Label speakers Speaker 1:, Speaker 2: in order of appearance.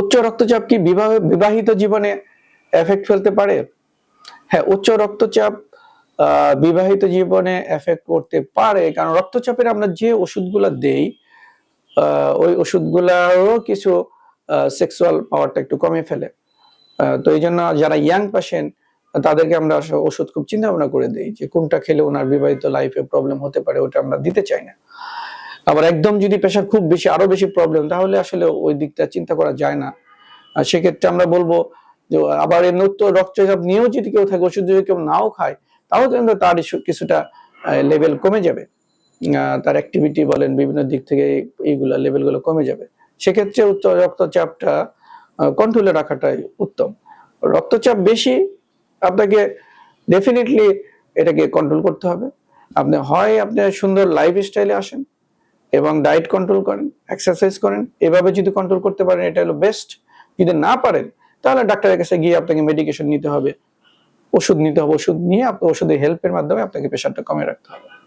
Speaker 1: উচ্চ রক্তচাপ কি বিবাহ, বিবাহিত জীবনে এফেক্ট ফেলতে পারে? হ্যাঁ উচ্চ রক্তচাপ বিবাহিত জীবনে এফেক্ট করতে পারে, কারণ রক্তচাপের আমরা যে ওষুধগুলো দেই ওই ওষুধগুলারও কিছু সেক্সুয়াল পাওয়ারটা একটু কমে ফেলে। তো এই জন্য যারা ইয়াং পেশেন্ট তাদেরকে আমরা ওষুধ খুব চিন্তা ভাবনা করে দিই যে কোনটা খেলে ওনার বিবাহিত লাইফে প্রবলেম হতে পারে, ওটা আমরা দিতে চাই না। আবার একদম যদি প্রেশার খুব বেশি, আরও বেশি প্রবলেম তাহলে আসলে ওই দিকটা চিন্তা করা যায় না। সেক্ষেত্রে আমরা বলব যে, আবার এর নত্য রক্তচাপ নিয়েও যদি কেউ থাকে, ওষুধ যদি কেউ নাও খায় তাও কিন্তু তার কিছুটা লেভেল কমে যাবে। তার অ্যাক্টিভিটি বলেন, বিভিন্ন দিক থেকে এইগুলা লেভেলগুলো কমে যাবে। সেক্ষেত্রে উচ্চ রক্তচাপটা কন্ট্রোলে রাখাটাই উত্তম। রক্তচাপ বেশি, আপনাকে ডেফিনেটলি এটাকে কন্ট্রোল করতে হবে। আপনি, হয় আপনি সুন্দর লাইফ স্টাইলে আসেন এবং ডায়েট কন্ট্রোল করেন এক্সারসাইজ করেন, এভাবে যদি কন্ট্রোল করতে পারেন, এটা হলো বেস্ট যদি না পারেন, তাহলে ডাক্তারের কাছে গিয়ে আপনাকে মেডিকেশন নিতে হবে, ওষুধ নিতে হবে, ওষুধ নিয়ে আপনি ওষুধের হেল্পের মাধ্যমে আপনাকে প্রেশারটা কমে রাখতে হবে।